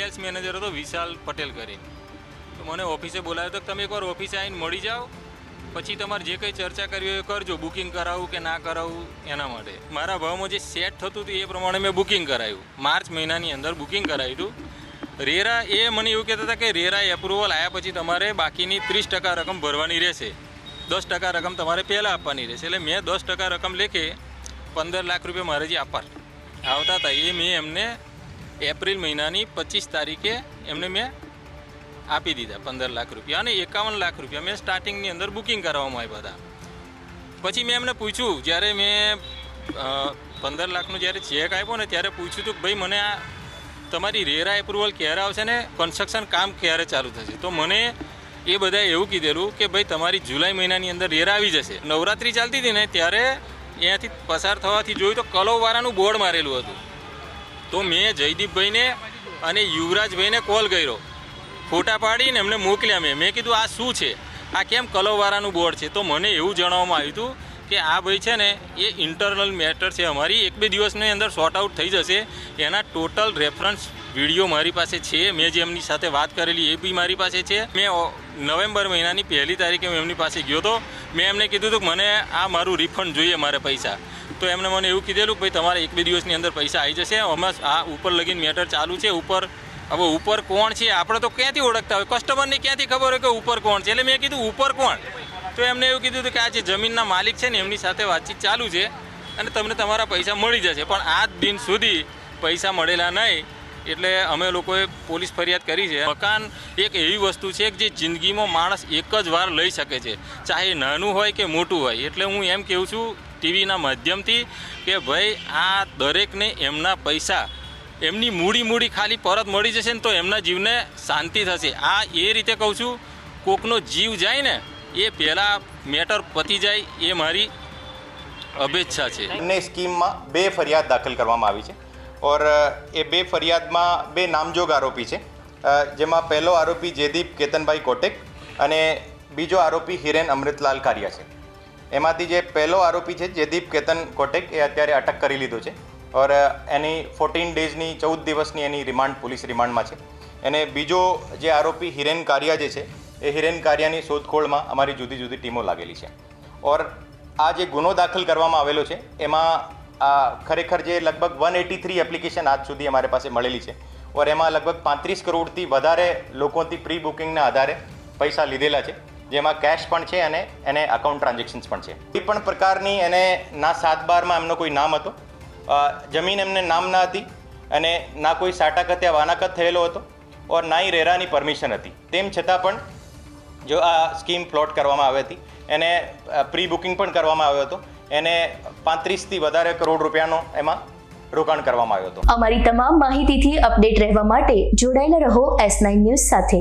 Sales manager હતો વિશાલ પટેલ કરીને. તો મને ઓફિસે બોલાવ્યો તો તમે એકવાર ઓફિસે આવીને મળી જાઓ, પછી તમારે જે કંઈ ચર્ચા કરવી હોય એ કરજો બુકિંગ કરાવવું કે ના કરાવવું એના માટે. મારા ભાવમાં જે સેટ થતું હતું એ પ્રમાણે મેં બુકિંગ કરાવ્યું માર્ચ મહિનાની અંદર બુકિંગ કરાવ્યું હતું. રેરા એ મને એવું કહેતા હતા કે રેરા એપ્રુવલ આવ્યા પછી તમારે બાકીની ત્રીસ ટકા રકમ ભરવાની રહેશે. દસ ટકા રકમ તમારે પહેલાં આપવાની રહેશે. એટલે મેં દસ ટકા રકમ લેખે પંદર લાખ રૂપિયા મારે જે આપવા આવતા હતા એ મેં એમને એપ્રિલ મહિનાની પચીસ તારીખે એમને મેં આપી દીધા પંદર લાખ રૂપિયા અને એકાવન લાખ રૂપિયા. મેં સ્ટાર્ટિંગની અંદર બુકિંગ કરાવવામાં આવ્યા હતા. પછી મેં એમને પૂછ્યું, જ્યારે મેં પંદર લાખનું જ્યારે ચેક આપ્યો ને ત્યારે પૂછ્યું હતું કે ભાઈ, મને આ તમારી રેરા એપ્રુવલ ક્યારે આવશે ને કન્સ્ટ્રક્શન કામ ક્યારે ચાલુ થશે? તો મને એ બધાએ એવું કીધેલું કે, ભાઈ, તમારી જુલાઈ મહિનાની અંદર રેરા આવી જશે. નવરાત્રિ ચાલતી હતી ને ત્યારે અહીંયાથી પસાર થવાથી જોયું તો કલોવાળાનું બોર્ડ મારેલું હતું. તો મેં જયદીપભાઈને અને યુવરાજભાઈને કોલ કર્યો. ફોટા પાડીને એમને મોકલ્યા મેં. મેં કીધું, આ શું છે? આ કેમ કલવવાળાનું બોર્ડ છે? તો મને એવું જણાવવામાં આવ્યું હતું કે આ ભાઈ છે ને, એ ઇન્ટરનલ મેટર છે અમારી. એક બે દિવસની અંદર શોર્ટ આઉટ થઈ જશે. એના ટોટલ રેફરન્સ વીડિયો મારી પાસે છે. મેં જે એમની સાથે વાત કરેલી એ બી મારી પાસે છે. મેં નવેમ્બર મહિનાની પહેલી તારીખે હું એમની પાસે ગયો હતો. મેં એમને કીધું હતું કે મને આ મારું રિફંડ જોઈએ મારે પૈસા. તો એમણે મને એવું કીધેલું કે ભાઈ, તમારે એક બે દિવસની અંદર પૈસા આવી જશે. હમણાં આ ઉપર લગીન મેટર ચાલુ છે. ઉપર, હવે ઉપર કોણ છે આપણે તો ક્યાંથી ઓળખતા હોય? કસ્ટમરને ક્યાંથી ખબર હોય કે ઉપર કોણ છે? એટલે મેં કીધું, ઉપર કોણ? તો એમને એવું કીધું કે આ જે જમીનના માલિક છે ને, એમની સાથે વાતચીત ચાલુ છે અને તમને તમારા પૈસા મળી જશે. પણ આજ દિન સુધી પૈસા મળેલા નહીં. એટલે અમે લોકોએ પોલીસ ફરિયાદ કરી છે. મકાન એક એવી વસ્તુ છે કે જે જિંદગીમાં માણસ એક જ વાર લઈ શકે છે. ચાહે નાનું હોય કે મોટું હોય. એટલે હું એમ કહું છું ટીવીના માધ્યમથી કે ભાઈ, આ દરેકને એમના પૈસા, એમની મૂડી મૂડી ખાલી પરત મળી જશે ને તો એમના જીવને શાંતિ થશે. આ એ રીતે કહું છું, કોકનો જીવ જાય ને, એ પહેલાં મેટર પતી જાય એ મારી અભેચ્છા છે. એમને સ્કીમમાં બે ફરિયાદ દાખલ કરવામાં આવી છે ઓર એ બે ફરિયાદમાં બે નામજોગ આરોપી છે. જેમાં પહેલો આરોપી જયદીપ કેતનભાઈ કોટેક અને બીજો આરોપી હિરેન અમૃતલાલ કારિયા છે. એમાંથી જે પહેલો આરોપી છે જયદીપ કેતન કોટેક, એ અત્યારે અટક કરી લીધો છે. ઓર એની ફોર્ટીન ડેઝની ચૌદ દિવસની એની રિમાન્ડ પોલીસ રિમાન્ડમાં છે. અને બીજો જે આરોપી હિરેન કારિયા જે છે, એ હિરેન કારિયાની શોધખોળમાં અમારી જુદી જુદી ટીમો લાગેલી છે. ઓર, આ જે ગુનો દાખલ કરવામાં આવેલો છે, એમાં, આ ખરેખર જે લગભગ વન એટી થ્રી એપ્લિકેશન આજ સુધી અમારી પાસે મળેલી છે. ઓર, એમાં લગભગ પાંત્રીસ કરોડથી વધારે લોકોથી પ્રી બુકિંગના આધારે પૈસા લીધેલા છે. જેમાં કેશ પણ છે અને એને અકાઉન્ટ ટ્રાન્ઝેક્શન્સ પણ છે. કોઈ પણ પ્રકારની એને ના સાત બારમાં એમનો કોઈ નામ હતો. જમીન એમને નામ ના હતી અને ના કોઈ સાટાકત યા વાનાકત થયેલો હતો ઓર ના એ રેરાની પરમિશન હતી. તેમ છતાં પણ જો આ સ્કીમ પ્લોટ કરવામાં આવી હતી, એને પ્રી બુકિંગ પણ કરવામાં આવ્યો હતો. એને પાંત્રીસથી વધારે કરોડ રૂપિયાનો એમાં રોકાણ કરવામાં આવ્યો હતો. અમારી તમામ માહિતીથી અપડેટ રહેવા માટે જોડાયેલા રહો એસ નાઇન ન્યૂઝ સાથે.